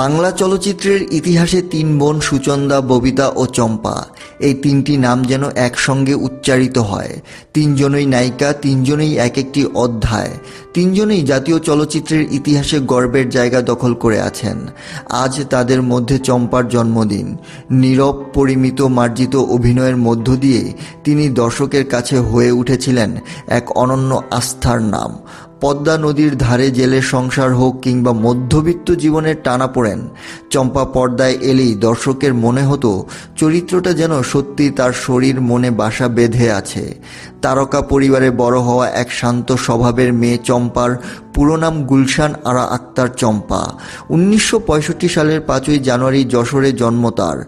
বাংলা চলচ্চিত্রের ইতিহাসে তিন বোন সুচন্দা, ববিতা ও চম্পা। এই তিনটি নাম যেন একসঙ্গে উচ্চারিত হয়। তিনজনই নায়িকা, তিনজনেই এক একটি অধ্যায়। তিনজনেই জাতীয় চলচ্চিত্রের ইতিহাসে গর্বের জায়গা দখল করে আছেন। আজ তাদের মধ্যে চম্পার জন্মদিন। নীরব, পরিমিত, মার্জিত অভিনয়ের মধ্য দিয়ে তিনি দর্শকের কাছে হয়ে উঠেছিলেন এক অনন্য আস্থার নাম। পদ্মা নদীর ধারে জেলে সংসার হোক কিংবা মধ্যবিত্ত জীবনের টানা পড়েন, চম্পা পর্দায় এলেই দর্শকের মনে হতো, চরিত্রটা যেন সত্যি তার শরীর মনে বাসা বেঁধে আছে। তারকা পরিবারে বড় হওয়া এক শান্ত স্বভাবের মেয়ে চম্পার পুরো নাম গুলশান আরা আক্তার চম্পা। উনিশশো পঁয়ষট্টি সালের পাঁচই জানুয়ারি যশোরে জন্ম তার।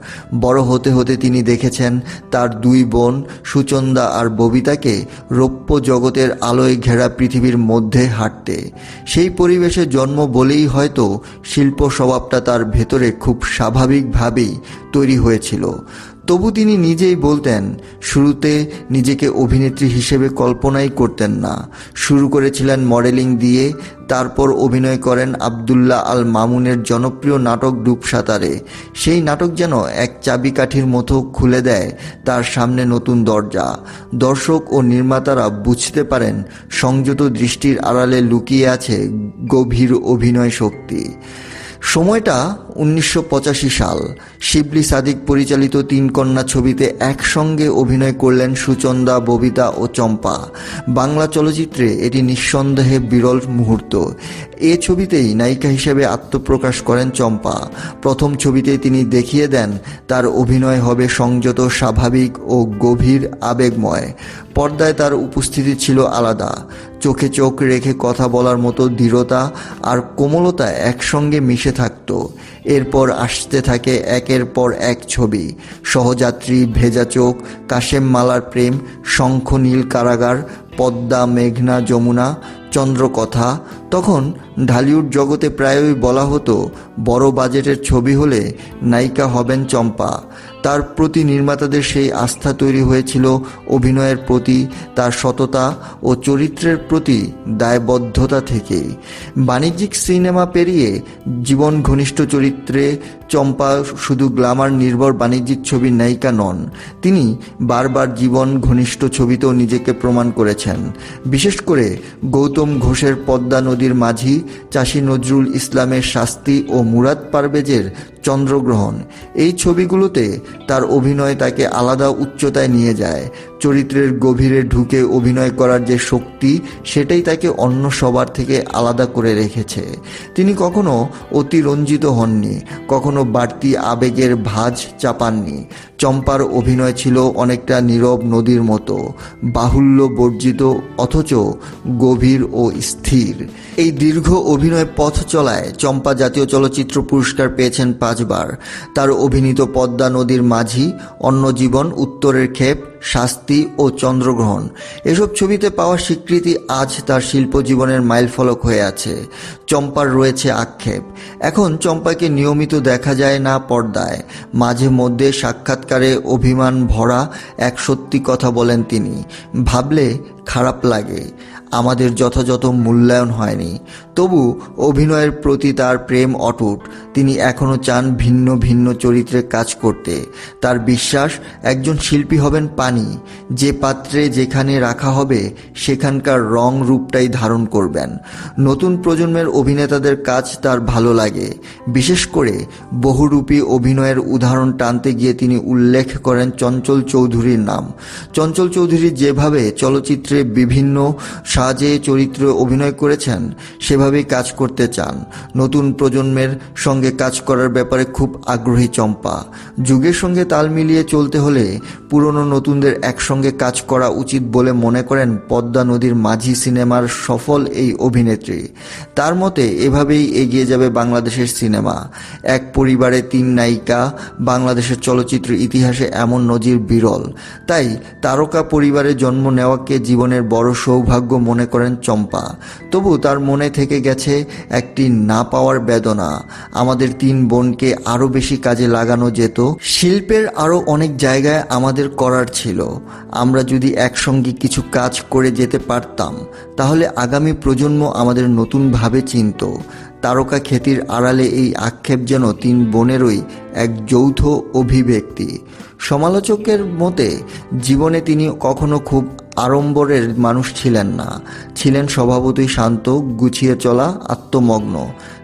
বড় হতে হতে তিনি দেখেছেন তার দুই বোন সুচন্দা আর ববিতাকে রৌপ্য জগতের আলোয় ঘেরা পৃথিবীর মধ্যে হাঁটতে। সেই পরিবেশে জন্ম বলেই হয়তো শিল্প স্বভাবটা তার ভেতরে খুব স্বাভাবিকভাবেই তৈরি হয়েছিল। তবু তিনি নিজেই বলতেন, শুরুতে নিজেকে অভিনেত্রী হিসেবে কল্পনাই করতেন না। শুরু করেছিলেন মডেলিং দিয়ে, তারপর অভিনয় করেন আবদুল্লাহ আল মামুনের জনপ্রিয় নাটক ডুবসাঁতারে সেই নাটক যেন এক চাবিকাঠির মতো খুলে দেয় তার সামনে নতুন দরজা। দর্শক ও নির্মাতারা বুঝতে পারেন, সংযত দৃষ্টির আড়ালে লুকিয়ে আছে গভীর অভিনয় শক্তি। সময়টা উনিশশো পঁচাশি সাল। শিবলি সাদিক পরিচালিত তিন কন্যা ছবিতে একসঙ্গে অভিনয় করলেন সুচন্দা, ববিতা ও চম্পা। বাংলা চলচ্চিত্রে এটি নিঃসন্দেহে বিরল মুহূর্ত। এ ছবিতেই নায়িকা হিসেবে আত্মপ্রকাশ করেন চম্পা। প্রথম ছবিতে তিনি দেখিয়ে দেন, তার অভিনয় হবে সংযত, স্বাভাবিক ও গভীর, আবেগময়। পর্দায় তার উপস্থিতি ছিল আলাদা। চোখে চোখ রেখে কথা বলার মতো দৃঢ়তা আর কোমলতা একসঙ্গে মিশে থাকত। এরপর আসতে থাকে একের পর এক ছবি। সহযাত্রী, ভেজা চোখ, কাশেম মালার প্রেম, শঙ্খ নীল কারাগার, পদ্মা, মেঘনা, যমুনা, চন্দ্রকথা তখন ঢালিউড জগতে প্রায়ই বলা হতো, বড় বাজেটের ছবি হলে নায়িকা হবেন চম্পা। তার প্রতি নির্মাতাদের সেই আস্থা তৈরি হয়েছিল অভিনয়ের প্রতি, তার সততা ও চরিত্রের প্রতি দায়বদ্ধতা থেকেই বাণিজ্যিক সিনেমা পেরিয়ে জীবন ঘনিষ্ঠ চরিত্রে চম্পা শুধু গ্লামার নির্ভর বাণিজ্যিক ছবির নায়িকা নন, তিনি বারবার জীবন ঘনিষ্ঠ ছবিতেও নিজেকে প্রমাণ করেছেন। বিশেষ করে গৌতম ঘোষের পদ্মা নদীর মাঝি চাষী নজরুল ইসলামের শাস্তি ও মুরাদ পারভেজের চন্দ্রগ্রহণ। এই ছবিগুলোতে তার অভিনয় তাকে আলাদা উচ্চতায় নিয়ে যায়। চরিত্রের গভীরে ঢুকে অভিনয় করার যে শক্তি, সেটাই তাকে অন্য সবার থেকে আলাদা করে রেখেছে। তিনি কখনো অতিরঞ্জিত হননি, কখনো বাড়তি আবেগের ভাঁজ চাপাননি। চম্পার অভিনয় ছিল অনেকটা নীরব নদীর মতো, বাহুল্য বর্জিত, অথচ গভীর ও স্থির। এই দীর্ঘ অভিনয় পথ চলায় চম্পা জাতীয় চলচ্চিত্র পুরস্কার পেয়েছেন পাঁচবার। তার অভিনীত পদ্মা নদীর মাঝি অন্য জীবন উত্তরের ক্ষেপ শাস্তি ও চন্দ্রগ্রহণ। এসব ছবিতে পাওয়া স্বীকৃতি আজ তার শিল্প জীবনের মাইলফলক হয়ে আছে। চম্পার রয়েছে আক্ষেপ। এখন চম্পাকে নিয়মিত দেখা যায় না পর্দায়। মাঝে মধ্যে সাক্ষাৎকারে অভিমান ভরা এক সত্যি কথা বলেন তিনি। ভাবলে খারাপ লাগে। আমাদের যথাযথ মূল্যায়ন হয়নি। তবু অভিনয়ের প্রতি তার প্রেম অটুট। তিনি এখনও চান ভিন্ন ভিন্ন চরিত্রে কাজ করতে। তার বিশ্বাস, একজন শিল্পী হবেন পানি যে পাত্রে যেখানে রাখা হবে, সেখানকার রং রূপটাই ধারণ করবেন। নতুন প্রজন্মের অভিনেতাদের কাজ তার ভালো লাগে। বিশেষ করে বহুরূপী অভিনয়ের উদাহরণ টানতে গিয়ে তিনি উল্লেখ করেন চঞ্চল চৌধুরীর নাম। চঞ্চল চৌধুরী যেভাবে চলচ্চিত্রে বিভিন্ন সাজে চরিত্রে অভিনয় করেছেন, সেভাবেই কাজ করতে চান। নতুন প্রজন্মের সঙ্গে কাজ করার ব্যাপারে খুব আগ্রহী চম্পা। যুগের সঙ্গে তাল মিলিয়ে চলতে হলে পুরনো নতুনদের একসঙ্গে কাজ করা উচিত বলে মনে করেন পদ্মা নদীর মাঝি সিনেমার সফল এই অভিনেত্রী। তার মতে, এভাবেই এগিয়ে যাবে বাংলাদেশের সিনেমা। এক পরিবারে তিন নায়িকা, বাংলাদেশের চলচ্চিত্র ইতিহাসে এমন নজির বিরল। তাই তারকা পরিবারে জন্ম নেওয়াকে জীবনের বড় সৌভাগ্য মনে করেন চম্পা। তবু তার মনে থেকে গেছে একটি না পাওয়ার বেদনা। আমাদের তিন বোনকে আরও বেশি কাজে লাগানো যেত। শিল্পের আরও অনেক জায়গায় আমাদের করার ছিল, আমরা যদি একসঙ্গে কিছু কাজ করে যেতে পারতাম, তাহলে আগামী প্রজন্ম আমাদের নতুনভাবে চিনত। তারকা খ্যাতির আড়ালে এই আক্ষেপ যেন তিন বোনেরই এক যৌথ অভিব্যক্তি। সমালোচকের মতে, জীবনে তিনি কখনো খুব আড়ম্বরের মানুষ ছিলেন না। ছিলেন স্বভাবতই শান্ত, গুছিয়ে চলা, আত্মমগ্ন।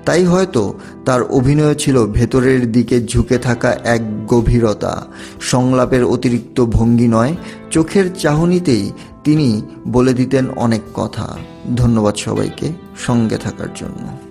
তাই হয়তো তার অভিনয় ছিল ভেতরের দিকে ঝুঁকে থাকা এক গভীরতা। সংলাপের অতিরিক্ত ভঙ্গি নয়, চোখের চাহনিতেই তিনি বলে দিতেন অনেক কথা। ধন্যবাদ সবাইকে সঙ্গে থাকার জন্য।